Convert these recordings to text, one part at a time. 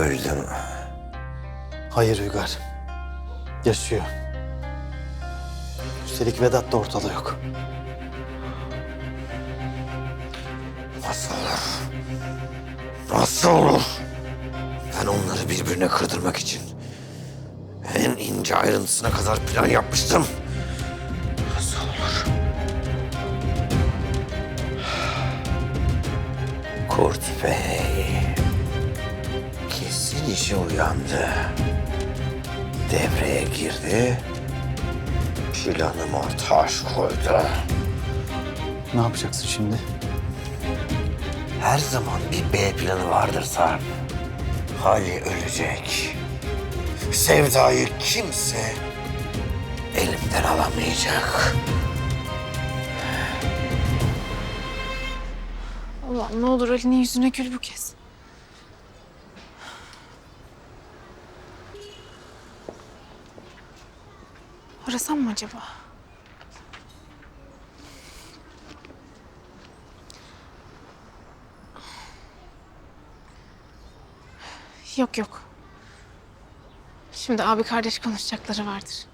öldü mü? Hayır Uygar. Yaşıyor. Üstelik Vedat da ortada yok. Nasıl olur? Nasıl olur? Ben onları birbirine kırdırmak için en ince ayrıntısına kadar plan yapmıştım. Nasıl olur? Kurt Bey işe uyandı. Devreye girdi. Planıma taş koydu. Ne yapacaksın şimdi? Her zaman bir B planı vardır Sarp. Hali ölecek. Sevdayı kimse elimden alamayacak. Allah'ım ne olur Ali'nin yüzüne gül bu kez. Arasam mı acaba? Yok yok. Şimdi abi kardeş konuşacakları vardır.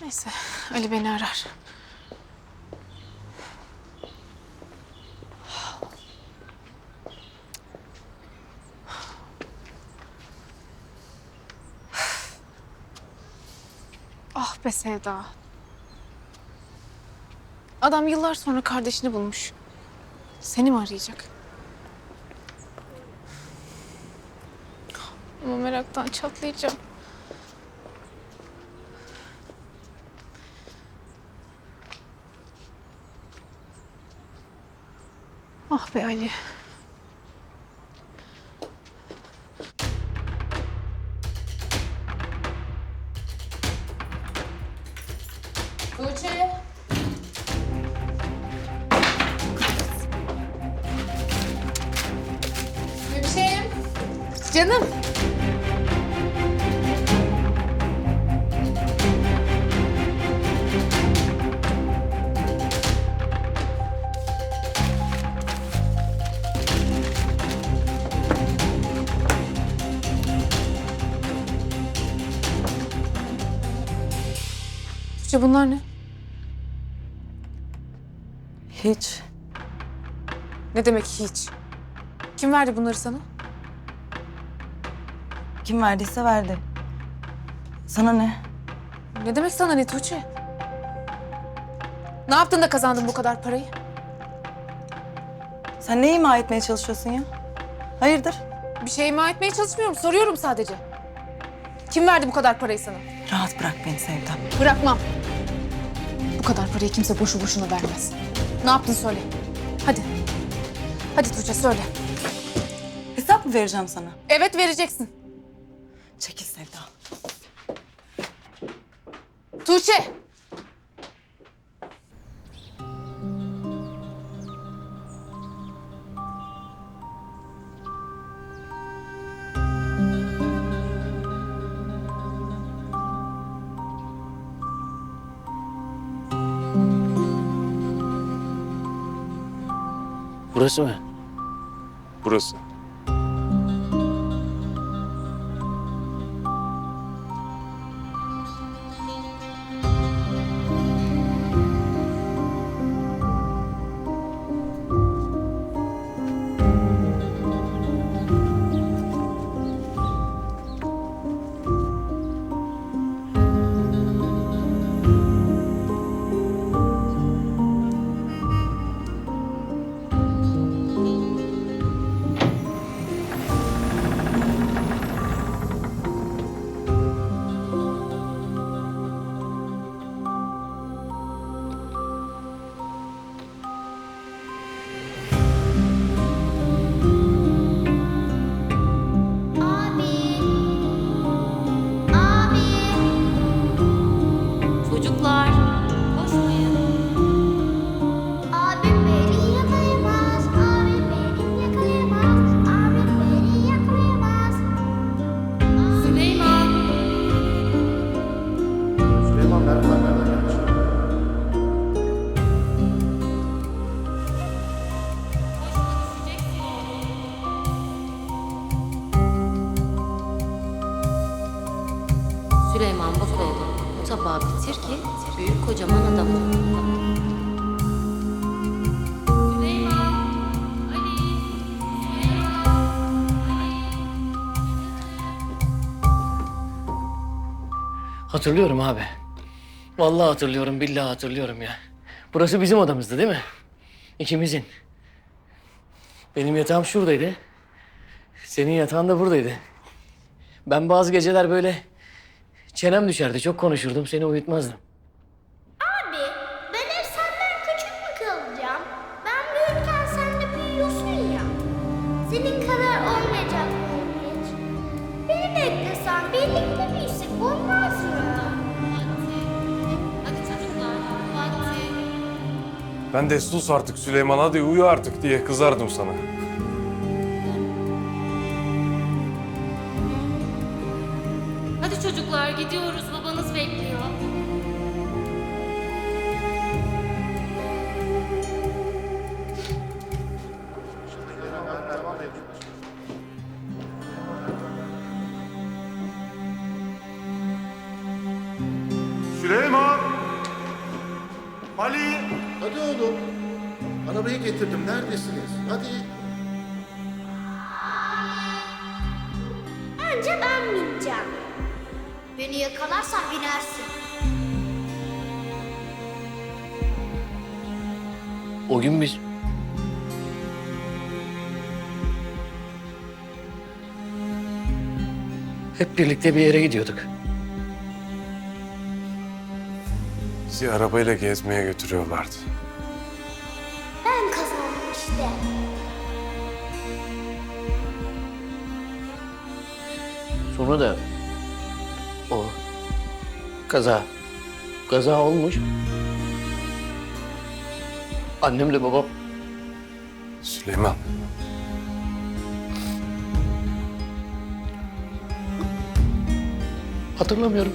Neyse Ali beni arar. Ah be Sevda. Adam yıllar sonra kardeşini bulmuş. Seni mi arayacak? Ama meraktan çatlayacağım. Ah be Ali. Canım. Tuğçe bunlar ne? Hiç. Ne demek hiç? Kim verdi bunları sana? Kim verdiyse verdi. Sana ne? Ne demek sana ne Tuğçe? Ne yaptın da kazandın bu kadar parayı? Sen ne ima etmeye çalışıyorsun ya? Hayırdır? Bir şey ima etmeye çalışmıyorum. Soruyorum sadece. Kim verdi bu kadar parayı sana? Rahat bırak beni Sevdam. Bırakmam. Bu kadar parayı kimse boşu boşuna vermez. Ne yaptın söyle. Hadi. Hadi Tuğçe söyle. Hesap mı vereceğim sana? Evet vereceksin. Çekil Sevda. Tuğçe. Burası mı? Burası. Hatırlıyorum abi. Vallahi hatırlıyorum, billahi hatırlıyorum ya. Burası bizim odamızdı değil mi? İkimizin. Benim yatağım şuradaydı. Senin yatağın da buradaydı. Ben bazı geceler böyle çenem düşerdi, çok konuşurdum, seni uyutmazdım. Ben de sus artık Süleyman hadi uyu artık diye kızardım sana. Hadi çocuklar gidiyoruz, babanız bekliyor. Getirdim. Neredesiniz? Hadi. Önce ben bineceğim. Beni yakalarsan binersin. O gün biz... Hep birlikte bir yere gidiyorduk. Bizi arabayla gezmeye götürüyorlardı. Sonra da o kaza kaza olmuş. Annemle babam Süleyman. hatırlamıyorum.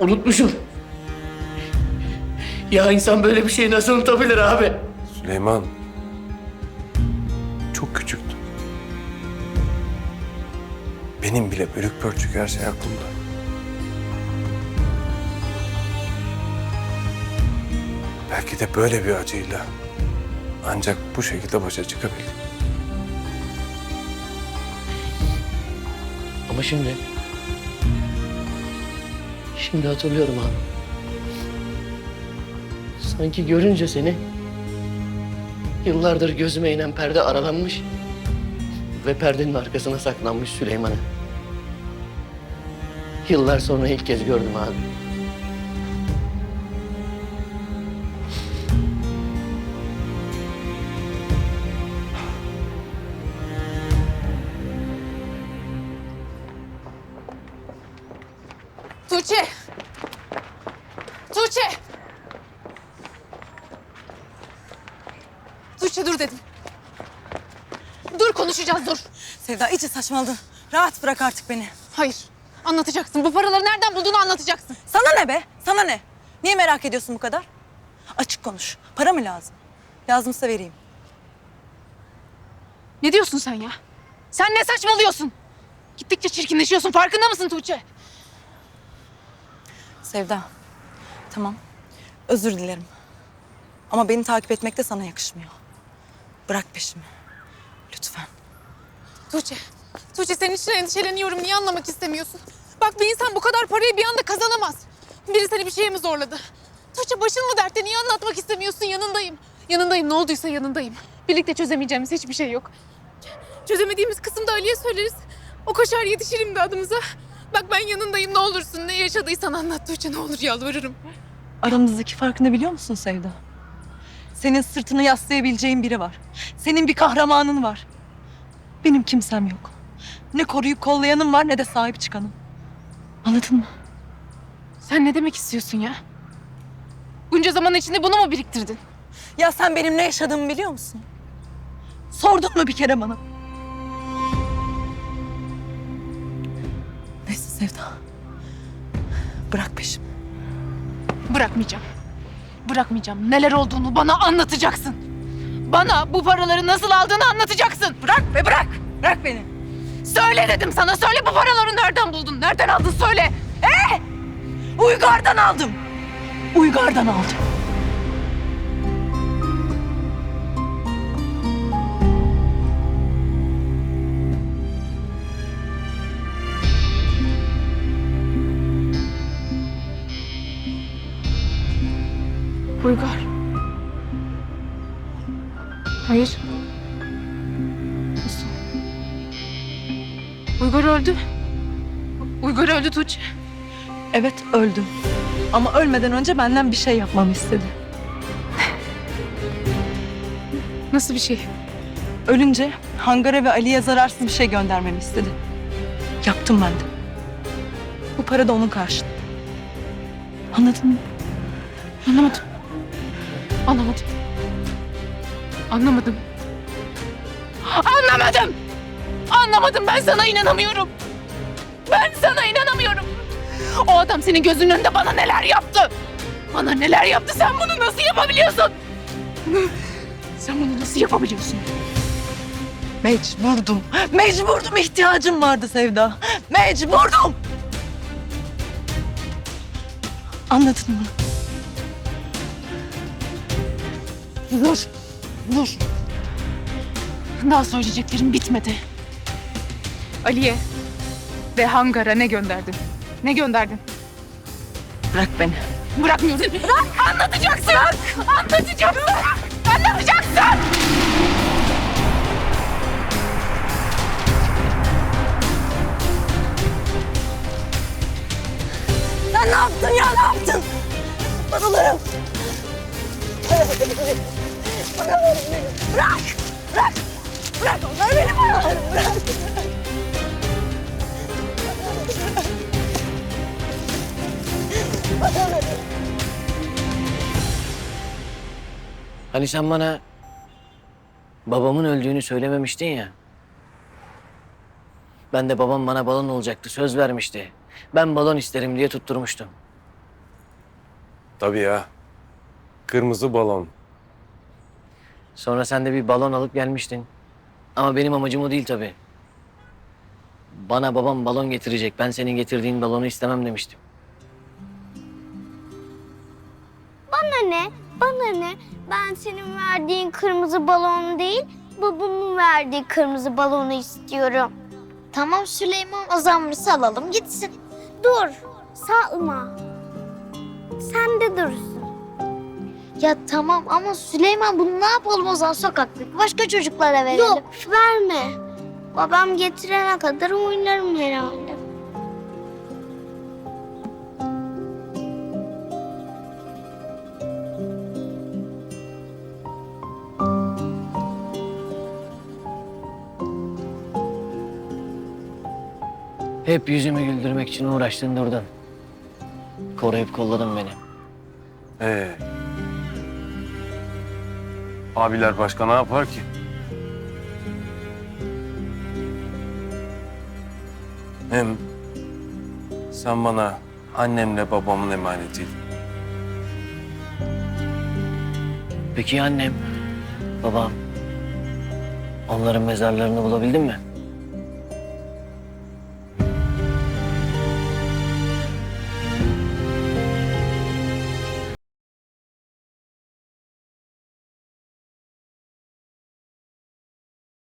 Unutmuşum. Ya insan böyle bir şeyi nasıl unutabilir abi? Süleyman. Çok küçüktüm. Benim bile bölük pörçük her şey aklımda. Belki de böyle bir acıyla ancak bu şekilde başa çıkabildim. Ama şimdi... Şimdi hatırlıyorum abi. Sanki görünce seni... Yıllardır gözüme inen perde aralanmış... Ve perdenin arkasına saklanmış Süleyman'ı. Yıllar sonra ilk kez gördüm abi. Tuğçe! Tuğçe! Tuğçe dur dedim. Dur konuşacağız dur. Sevda iyice saçmaladın. Rahat bırak artık beni. Hayır. Anlatacaksın. Bu paraları nereden bulduğunu anlatacaksın. Sana ne be? Sana ne? Niye merak ediyorsun bu kadar? Açık konuş. Para mı lazım? Lazımsa vereyim. Ne diyorsun sen ya? Sen ne saçmalıyorsun? Gittikçe çirkinleşiyorsun. Farkında mısın Tuğçe? Sevda. Tamam. Özür dilerim. Ama beni takip etmek de sana yakışmıyor. Bırak peşimi. Lütfen. Tuğçe. Tuğçe senin için endişeleniyorum. Niye anlamak istemiyorsun? Bak bir insan bu kadar parayı bir anda kazanamaz. Biri seni bir şeye mi zorladı? Tuğçe başın mı dertte? Niye anlatmak istemiyorsun? Yanındayım. Yanındayım. Ne olduysa yanındayım. Birlikte çözemeyeceğimiz hiçbir şey yok. Çözemediğimiz kısımda Ali'ye söyleriz. O koşar yetişir imdadımıza. Bak ben yanındayım ne olursun. Ne yaşadıysan anlat Tuğçe ne olur yalvarırım. Aramızdaki farkı ne biliyor musun Sevda? Senin sırtını yaslayabileceğin biri var. Senin bir kahramanın var. Benim kimsem yok. Ne koruyup kollayanım var ne de sahip çıkanım. Anladın mı? Sen ne demek istiyorsun ya? Bunca zaman içinde bunu mu biriktirdin? Ya sen benim ne yaşadığımı biliyor musun? Sordun mu bir kere bana? Neyse Sevda. Bırak peşimi. Bırakmayacağım. Bırakmayacağım. Neler olduğunu bana anlatacaksın. Bana bu paraları nasıl aldığını anlatacaksın. Bırak be bırak. Bırak beni. Söyle dedim sana. Söyle bu paraları nereden buldun? Nereden aldın söyle. Ee? Uygar'dan aldım. Uygar'dan aldım. Hayır. Nasıl? Uygar öldü. Uygar öldü Tuğçe. Evet öldüm. Ama ölmeden önce benden bir şey yapmamı istedi. Nasıl bir şey? Ölünce hangara ve Ali'ye zararsız bir şey göndermemi istedi. Yaptım ben de. Bu para da onun karşılığı. Anladın mı? Anlamadım. Anlamadım. Anlamadım. Anlamadım. Anlamadım. Ben sana inanamıyorum. Ben sana inanamıyorum. O adam senin gözünün önünde bana neler yaptı? Bana neler yaptı? Sen bunu nasıl yapabiliyorsun? Sen bunu nasıl yapabiliyorsun? Mecburdum. Mecburdum. ihtiyacım vardı Sevda. Mecburdum. Anladın mı? Dur. Dur. Daha söyleyeceklerim bitmedi. Ali'ye ve Hangar'a ne gönderdin? Ne gönderdin? Bırak beni. Bırakmıyorum. Bırak. Anlatacaksın. Bırak. Anlatacaksın. Anlatacaksın. Sen ne yaptın ya ne yaptın? Paralarım. Paralarım benim. Bırak. Bırak. Bırak onlar benim paralarım. Bırak. Hani sen bana babamın öldüğünü söylememiştin ya. Ben de babam bana balon olacaktı, söz vermişti. Ben balon isterim diye tutturmuştum. Tabii ya. Kırmızı balon. Sonra sen de bir balon alıp gelmiştin. Ama benim amacım o değil tabii. Bana babam balon getirecek. Ben senin getirdiğin balonu istemem demiştim. Bana ne? Bana ne? Ben senin verdiğin kırmızı balon değil, babamın verdiği kırmızı balonu istiyorum. Tamam Süleyman, o zaman salalım gitsin. Dur, salma. Sen de dursun. Ya tamam ama Süleyman bunu ne yapalım o zaman sokakta? Başka çocuklara verelim. Yok, verme. Babam getirene kadar oynarım herhalde. Hep yüzümü güldürmek için uğraştın durdun. Koruyup kolladın beni. Ee. Abiler başka ne yapar ki? Hem sen bana annemle babamın emanetiydin. Peki annem, babam? Onların mezarlarını bulabildin mi?